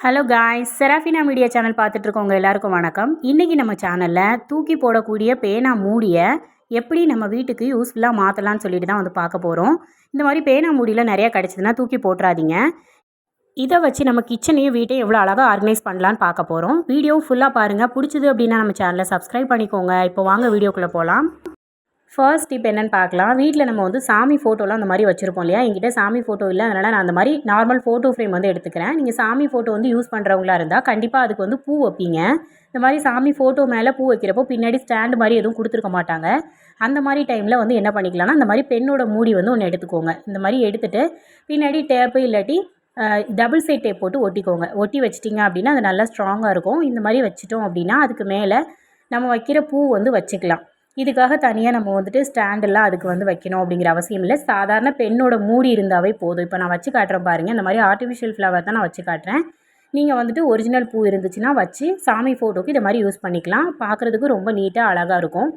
Hello guys Serafina media channel பார்த்துட்ருக்கோங்க எல்லாருக்கும் வணக்கம். இன்றைக்கி நம்ம சேனலில் தூக்கி போடக்கூடிய பேனா மூடியை எப்படி நம்ம வீட்டுக்கு யூஸ்ஃபுல்லாக மாற்றலான்னு சொல்லிட்டு தான் வந்து பார்க்க போகிறோம் இந்த மாதிரி பேனா மூடியில் நிறையா கிடச்சிதுன்னா தூக்கி போட்டுறாதீங்க. இதை வச்சு நம்ம கிச்சனையும் வீட்டையும் எவ்வளோ அழகாக ஆர்கனைஸ் பண்ணலான்னு பார்க்க போகிறோம் வீடியோ ஃபுல்லாக பாருங்கள் பிடிச்சது அப்படின்னா நம்ம சேனலை சப்ஸ்கிரைப் பண்ணிக்கோங்க. இப்போ வாங்க வீடியோக்குள்ளே போகலாம் ஃபர்ஸ்ட் டிப் என்னென்னு பார்க்கலாம். வீட்டில் நம்ம வந்து சாமி ஃபோட்டோலாம் அந்த மாதிரி வச்சுருப்போம் இல்லையா? என்கிட்ட சாமி ஃபோட்டோ இல்லை. அதனால் நான் அந்த மாதிரி நார்மல் ஃபோட்டோ ஃப்ரேம் வந்து எடுத்துக்கிறேன். நீங்கள் சாமி ஃபோட்டோ வந்து யூஸ் பண்ணுறவங்களா இருந்தால் கண்டிப்பாக அதுக்கு வந்து பூ வைப்பீங்க. இந்த மாதிரி சாமி ஃபோட்டோ மேலே பூ வைக்கிறப்போ பின்னாடி ஸ்டாண்டு மாதிரி எதுவும் கொடுத்துருக்க மாட்டாங்க. அந்த மாதிரி டைமில் வந்து என்ன பண்ணிக்கலாம்னா அந்த மாதிரி பெண்ணோட மூடி வந்து ஒன்று எடுத்துக்கோங்க. இந்த மாதிரி எடுத்துகிட்டு பின்னாடி டேப்பு இல்லாட்டி டபுள் சைட் டேப் போட்டு ஒட்டிக்கோங்க. ஒட்டி வச்சிட்டிங்க அப்படின்னா அது நல்லா ஸ்ட்ராங்காக இருக்கும். இந்த மாதிரி வச்சிட்டோம் அப்படின்னா அதுக்கு மேலே நம்ம வைக்கிற பூ வந்து வச்சுக்கலாம். இதுக்காக தனியாக நம்ம வந்துட்டு ஸ்டாண்டெல்லாம் அதுக்கு வந்து வைக்கணும் அப்படிங்கிற அவசியம் இல்லை. சாதாரண பெண்ணோட மூடி இருந்தாவே போதும். இப்போ நான் வச்சு காட்டுறேன் பாருங்கள் இந்த மாதிரி ஆர்டிஃபிஷியல் ஃப்ளவர் தான் நான் வச்சு காட்டுறேன். நீங்கள் வந்துட்டு ஒரிஜினல் பூ இருந்துச்சுன்னா வச்சு சாமி ஃபோட்டோக்கு இதை மாதிரி யூஸ் பண்ணிக்கலாம். பார்க்குறதுக்கு ரொம்ப நீட்டாக அழகாக இருக்கும்.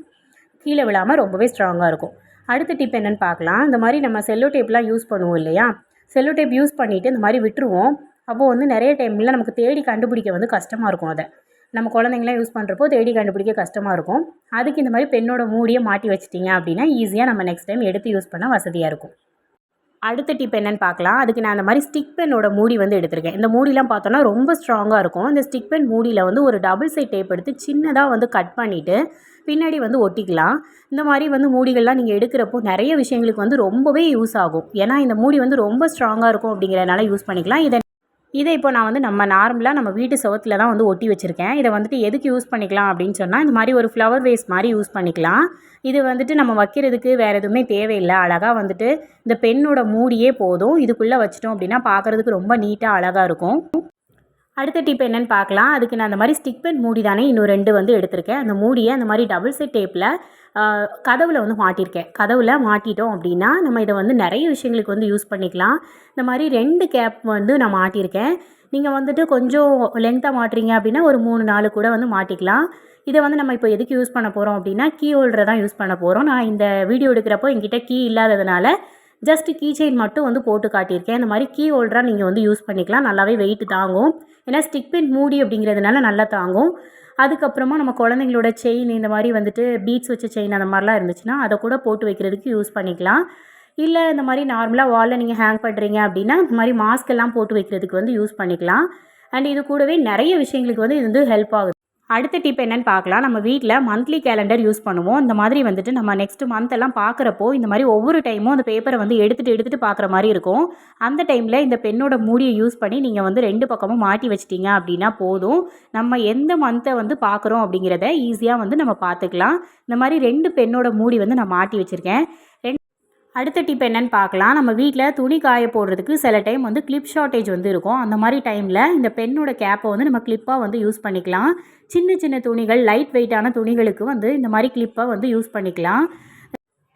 கீழே விழாமல் ரொம்பவே ஸ்ட்ராங்காக இருக்கும். அடுத்த டிப் என்னென்னு பார்க்கலாம் இந்த மாதிரி நம்ம செல்லோ டேப்லாம் யூஸ் பண்ணுவோம் இல்லையா? செல்லோ டேப் யூஸ் பண்ணிவிட்டு இந்த மாதிரி விட்டுருவோம். அப்போது வந்து நிறைய டைமில் நமக்கு தேடி கண்டுபிடிக்க வந்து கஷ்டமாக இருக்கும் அதை. நம்ம குழந்தைங்களாம் யூஸ் பண்ணுறப்போ தேடி கண்டுபிடிக்க கஷ்டமாக இருக்கும். அதுக்கு இந்த மாதிரி பெண்ணோட மூடியை மாட்டி வச்சிட்டிங்க அப்படின்னா ஈஸியாக நம்ம நெக்ஸ்ட் டைம் எடுத்து யூஸ் பண்ண வசதியாக இருக்கும். அடுத்த டிப் என்னென்னு பார்க்கலாம். அதுக்கு நான் அந்த மாதிரி ஸ்டிக் பென்னோட மூடி வந்து எடுத்திருக்கேன். இந்த மூடிலாம் பார்த்தோன்னா ரொம்ப ஸ்ட்ராங்காக இருக்கும். இந்த ஸ்டிக் பென் மூடியில் வந்து ஒரு டபுள் சைட் டேப் எடுத்து சின்னதாக வந்து கட் பண்ணிவிட்டு பின்னாடி வந்து ஒட்டிக்கலாம். இந்த மாதிரி வந்து மூடிகள்லாம் நீங்கள் எடுக்கிறப்போ நிறைய விஷயங்களுக்கு வந்து ரொம்பவே யூஸ் ஆகும். ஏன்னா இந்த மூடி வந்து ரொம்ப ஸ்ட்ராங்காக இருக்கும் அப்படிங்கிறனால யூஸ் பண்ணிக்கலாம். இதை இதை இப்போ நான் வந்து நம்ம நார்மலாக நம்ம வீட்டு சுவத்தில் தான் வந்து ஒட்டி வச்சுருக்கேன். இதை வந்துட்டு எதுக்கு யூஸ் பண்ணிக்கலாம் அப்படின்னு சொன்னால் இந்த மாதிரி ஒரு ஃப்ளவர் வேஸ்ட் மாதிரி யூஸ் பண்ணிக்கலாம். இது வந்துட்டு நம்ம வைக்கிறதுக்கு வேறு எதுவுமே தேவையில்லை. அழகாக வந்துட்டு இந்த பெண்ணோட மூடியே போதும். இதுக்குள்ளே வச்சிட்டோம் அப்படின்னா பார்க்குறதுக்கு ரொம்ப நீட்டாக அழகாக இருக்கும். அடுத்த டிப் என்னென்னு பார்க்கலாம். அதுக்கு நான் அந்த மாதிரி ஸ்டிக் பென் மூடி தானே இன்னும் ரெண்டு வந்து எடுத்திருக்கேன். அந்த மூடியை அந்த மாதிரி டபுள் செட் டேப்பில் கதவில் வந்து மாட்டியிருக்கேன் கதவில் மாட்டிட்டோம் அப்படின்னா நம்ம இதை வந்து நிறைய விஷயங்களுக்கு வந்து யூஸ் பண்ணிக்கலாம். இந்த மாதிரி ரெண்டு கேப் வந்து நான் மாட்டியிருக்கேன் நீங்கள் வந்துட்டு கொஞ்சம் லென்த்தாக மாட்டுறீங்க அப்படின்னா ஒரு மூணு நாலு கூட வந்து மாட்டிக்கலாம். இதை வந்து நம்ம இப்போ எதுக்கு யூஸ் பண்ண போகிறோம் அப்படின்னா கீ ஹோல்டரை தான் யூஸ் பண்ண போகிறோம் நான் இந்த வீடியோ எடுக்கிறப்போ என்கிட்ட கீ இல்லாததுனால ஜஸ்ட் கீ செயின் மட்டும் வந்து போட்டு காட்டியிருக்கேன். இந்த மாதிரி கீ ஹோல்டராக நீங்கள் வந்து யூஸ் பண்ணிக்கலாம். நல்லாவே வெயிட் தாங்கும். ஏன்னா ஸ்டிக் பின் மூடி அப்படிங்கிறதுனால நல்லா தாங்கும். அதுக்கப்புறமா நம்ம குழந்தைங்களோட செயின் இந்த மாதிரி வந்துட்டு பீட்ஸ் வச்ச செயின் அந்த மாதிரிலாம் இருந்துச்சுன்னா அதை கூட போட்டு வைக்கிறதுக்கு யூஸ் பண்ணிக்கலாம். இல்லை இந்த மாதிரி நார்மலாக வாலில் நீங்கள் ஹேங் பண்ணுறீங்க அப்படின்னா இந்த மாதிரி மாஸ்க் எல்லாம் போட்டு வைக்கிறதுக்கு வந்து யூஸ் பண்ணிக்கலாம். அண்ட் இது கூடவே நிறைய விஷயங்களுக்கு வந்து இது வந்து ஹெல்ப் ஆகுது. அடுத்த டிப் என்னென்னு பார்க்கலாம். நம்ம வீட்டில் மந்த்லி கேலண்டர் யூஸ் பண்ணுவோம். இந்த மாதிரி வந்துட்டு நம்ம நெக்ஸ்ட் மந்த் எல்லாம் பார்க்குறப்போ இந்த மாதிரி ஒவ்வொரு டைமும் அந்த பேப்பரை வந்து எடுத்துகிட்டு எடுத்துகிட்டு பார்க்குற மாதிரி இருக்கும். அந்த டைமில் இந்த பெண்ணோட மூடியை யூஸ் பண்ணி நீங்கள் வந்து ரெண்டு பக்கமும் மாட்டி வச்சிட்டிங்க அப்படின்னா போதும். நம்ம எந்த மந்த்தை வந்து பார்க்குறோம் அப்படிங்கிறத ஈஸியாக வந்து நம்ம பார்த்துக்கலாம். இந்த மாதிரி ரெண்டு பெண்ணோட மூடி வந்து நான் மாட்டி வச்சுருக்கேன். அடுத்த டிப் என்னென்னு பார்க்கலாம். நம்ம வீட்டில் துணி காய போடுறதுக்கு சில டைம் வந்து கிளிப் ஷார்ட்டேஜ் வந்து இருக்கும். அந்த மாதிரி டைமில் இந்த பெண்ணோட கேப்பை வந்து நம்ம கிளிப்பாக வந்து யூஸ் பண்ணிக்கலாம். சின்ன சின்ன துணிகள் லைட் வெயிட்டான துணிகளுக்கு வந்து இந்த மாதிரி கிளிப்பை வந்து யூஸ் பண்ணிக்கலாம்.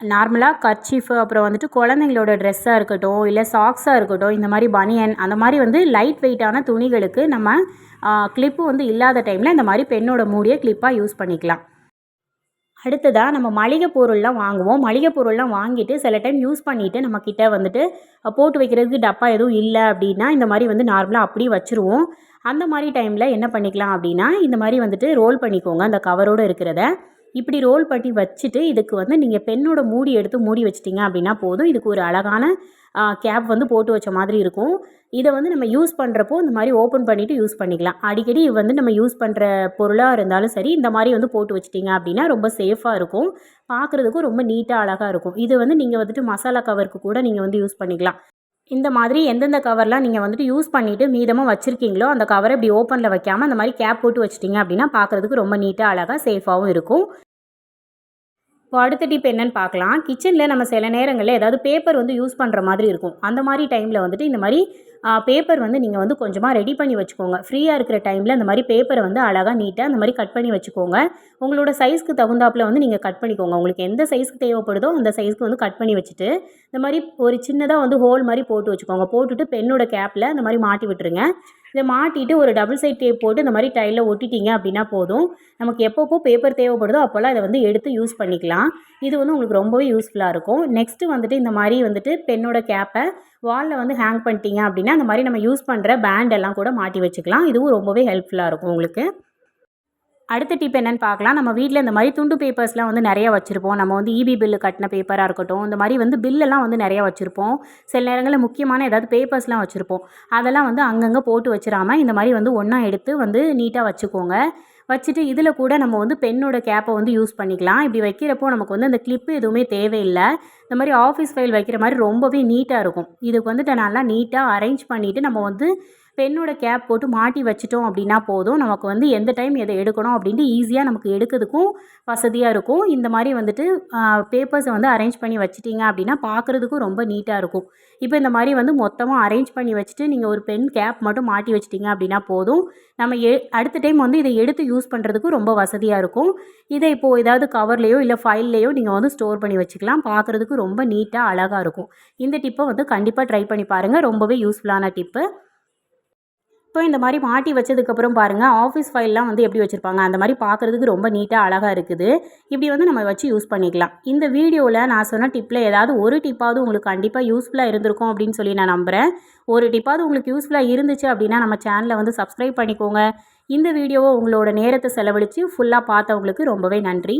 நார்மலாக கர்ச்சீஃபு அப்புறம் வந்துட்டு குழந்தைங்களோட ட்ரெஸ்ஸாக இருக்கட்டும் இல்லை சாக்ஸாக இருக்கட்டும் இந்த மாதிரி பனியன் அந்த மாதிரி வந்து லைட் வெயிட்டான துணிகளுக்கு நம்ம கிளிப்பு வந்து இல்லாத டைமில் இந்த மாதிரி பெண்ணோட மூடியை கிளிப்பாக யூஸ் பண்ணிக்கலாம். அடுத்ததாக நம்ம மளிகை பொருள்லாம் வாங்குவோம். மளிகை பொருள்லாம் வாங்கிட்டு சில டைம் யூஸ் பண்ணிவிட்டு நம்மக்கிட்ட வந்துட்டு போட்டு வைக்கிறதுக்கு டப்பா எதுவும் இல்லை அப்படின்னா இந்த மாதிரி வந்து நார்மலாக அப்படியே வச்சுருவோம். அந்த மாதிரி டைமில் என்ன பண்ணிக்கலாம் அப்படின்னா இந்த மாதிரி வந்துட்டு ரோல் பண்ணிக்கோங்க. அந்த கவரோடு இருக்கிறத. இப்படி ரோல் பண்ணி வச்சுட்டு இதுக்கு வந்து நீங்கள் பெண்ணோட மூடி எடுத்து மூடி வச்சிட்டிங்க அப்படின்னா போதும். இதுக்கு ஒரு அழகான கேப் வந்து போட்டு வச்ச மாதிரி இருக்கும். இதை வந்து நம்ம யூஸ் பண்ணுறப்போ இந்த மாதிரி ஓப்பன் பண்ணிவிட்டு யூஸ் பண்ணிக்கலாம். அடிக்கடி வந்து நம்ம யூஸ் பண்ணுற பொருளாக இருந்தாலும் சரி இந்த மாதிரி வந்து போட்டு வச்சிட்டிங்க அப்படின்னா ரொம்ப சேஃபாக இருக்கும். பார்க்குறதுக்கும் ரொம்ப நீட்டாக அழகாக இருக்கும். இது வந்து நீங்கள் வந்துட்டு மசாலா கவருக்கு கூட நீங்கள் வந்து யூஸ் பண்ணிக்கலாம். இந்த மாதிரி எந்தெந்த கவர்லாம் நீங்கள் வந்துட்டு யூஸ் பண்ணிவிட்டு மீதமாக வச்சுருக்கீங்களோ அந்த கவரை இப்படி ஓப்பனில் வைக்காமல் அந்த மாதிரி கேப் போட்டு வச்சிட்டிங்க அப்படின்னா பார்க்குறதுக்கு ரொம்ப நீட்டாக அழகாக சேஃபாகவும் இருக்கும். இப்போ அடுத்த டிப் என்னென்னு பார்க்கலாம் கிச்சனில் நம்ம சில நேரங்களில் ஏதாவது பேப்பர் வந்து யூஸ் பண்ணுற மாதிரி இருக்கும். அந்த மாதிரி டைமில் வந்துட்டு இந்த மாதிரி பேப்பர் வந்து நீங்கள் வந்து கொஞ்சமாக ரெடி பண்ணி வச்சுக்கோங்க. ஃப்ரீயாக இருக்கிற டைமில் இந்த மாதிரி பேப்பரை வந்து அழகாக நீட்டாக இந்த மாதிரி கட் பண்ணி வச்சுக்கோங்க. உங்களோட சைஸ்க்கு தகுந்தாப்பில் வந்து நீங்கள் கட் பண்ணிக்கோங்க. உங்களுக்கு எந்த சைஸ்க்கு தேவைப்படுதோ அந்த சைஸ்க்கு வந்து கட் பண்ணி வச்சுட்டு இந்த மாதிரி ஒரு சின்னதாக வந்து ஹோல் மாதிரி போட்டு வச்சுக்கோங்க. போட்டுட்டு பெண்ணோட கேப்பில் இந்த மாதிரி மாட்டி விட்டுருங்க. இதை மாட்டிட்டு ஒரு டபுள் சைட் டேப் போட்டு இந்த மாதிரி டைலில் ஒட்டிட்டீங்க அப்படின்னா போதும். நமக்கு எப்பப்போ பேப்பர் தேவைப்படுதோ அப்போல்லாம் இதை வந்து எடுத்து யூஸ் பண்ணிக்கலாம். இது வந்து உங்களுக்கு ரொம்பவே யூஸ்ஃபுல்லாக இருக்கும். நெக்ஸ்ட்டு வந்துட்டு இந்த மாதிரி வந்துட்டு பெண்ணோட கேப்பை வாலில் வந்து ஹேங் பண்ணிட்டீங்க அப்படின்னா அந்த மாதிரி நம்ம யூஸ் பண்ணுற பேண்ட் எல்லாம் கூட மாட்டி வச்சுக்கலாம். இதுவும் ரொம்பவே ஹெல்ப்ஃபுல்லாக இருக்கும் உங்களுக்கு. அடுத்த டிப் என்னென்னு பார்க்கலாம். நம்ம வீட்டில் இந்த மாதிரி துண்டு பேப்பர்ஸ்லாம் வந்து நிறைய வச்சுருப்போம். நம்ம வந்து இபி பில்லு கட்டின பேப்பராக இருக்கட்டும் இந்த மாதிரி வந்து பில்லெல்லாம் வந்து நிறைய வச்சுருப்போம். சில நேரங்களில் முக்கியமான ஏதாவது பேப்பர்ஸ்லாம் வச்சுருப்போம். அதெல்லாம் வந்து அங்கங்கே போட்டு வச்சிடாமல் இந்த மாதிரி வந்து ஒன்றா எடுத்து வந்து நீட்டாக வச்சுக்கோங்க. வச்சுட்டு இதில் கூட நம்ம வந்து பெண்ணோட கேப்பை வந்து யூஸ் பண்ணிக்கலாம். இப்படி வைக்கிறப்போ நமக்கு வந்து அந்த கிளிப்பு எதுவுமே தேவையில்லை. இந்த மாதிரி ஆஃபீஸ் ஃபைல் வைக்கிற மாதிரி ரொம்பவே நீட்டாக இருக்கும். இதுக்கு வந்துட்டு நல்லா நீட்டாக அரேஞ்ச் பண்ணிவிட்டு நம்ம வந்து பெண்ணோட கேப் போட்டு மாட்டி வச்சிட்டோம் அப்படின்னா போதும். நமக்கு வந்து எந்த டைம் எதை எடுக்கணும் அப்படின்ட்டு ஈஸியாக நமக்கு எடுக்கிறதுக்கும் வசதியாக இருக்கும். இந்த மாதிரி வந்துட்டு பேப்பர்ஸை வந்து அரேஞ்ச் பண்ணி வச்சிட்டிங்க அப்படின்னா பார்க்குறதுக்கும் ரொம்ப நீட்டாக இருக்கும். இப்போ இந்த மாதிரி வந்து மொத்தமாக அரேஞ்ச் பண்ணி வச்சுட்டு நீங்கள் ஒரு பென் கேப் மட்டும் மாட்டி வச்சிட்டிங்க அப்படின்னா போதும். நம்ம எ அடுத்த டைம் வந்து இதை எடுத்து யூஸ் பண்ணுறதுக்கும் ரொம்ப வசதியாக இருக்கும். இதை இப்போது ஏதாவது கவர்லேயோ இல்லை ஃபைல்லையோ நீங்கள் வந்து ஸ்டோர் பண்ணி வச்சுக்கலாம். பார்க்குறதுக்கு ரொம்ப நீட்டாக அழகாக இருக்கும். இந்த டிப்பை வந்து கண்டிப்பாக ட்ரை பண்ணி பாருங்கள் ரொம்பவே யூஸ்ஃபுல்லான டிப்பு இப்போ இந்த மாதிரி மாட்டி வச்சதுக்கப்புறம் பாருங்கள் ஆஃபீஸ் ஃபைல்லாம் வந்து எப்படி வச்சுருப்பாங்க? அந்த மாதிரி பார்க்குறதுக்கு ரொம்ப நீட்டாக அழகாக இருக்குது. இப்படி வந்து நம்ம வச்சு யூஸ் பண்ணிக்கலாம். இந்த வீடியோவில் நான் சொன்ன டிப்பில் ஏதாவது ஒரு டிப்பாவது உங்களுக்கு கண்டிப்பாக யூஸ்ஃபுல்லாக இருந்திருக்கும் அப்படின்னு சொல்லி நான் நம்புகிறேன் ஒரு டிப்பாவது உங்களுக்கு யூஸ்ஃபுல்லாக இருந்துச்சு அப்படின்னா நம்ம சேனலை வந்து சப்ஸ்கிரைப் பண்ணிக்கோங்க. இந்த வீடியோவை உங்களோட நேரத்தை செலவழித்து ஃபுல்லாக பார்த்தவங்களுக்கு ரொம்பவே நன்றி.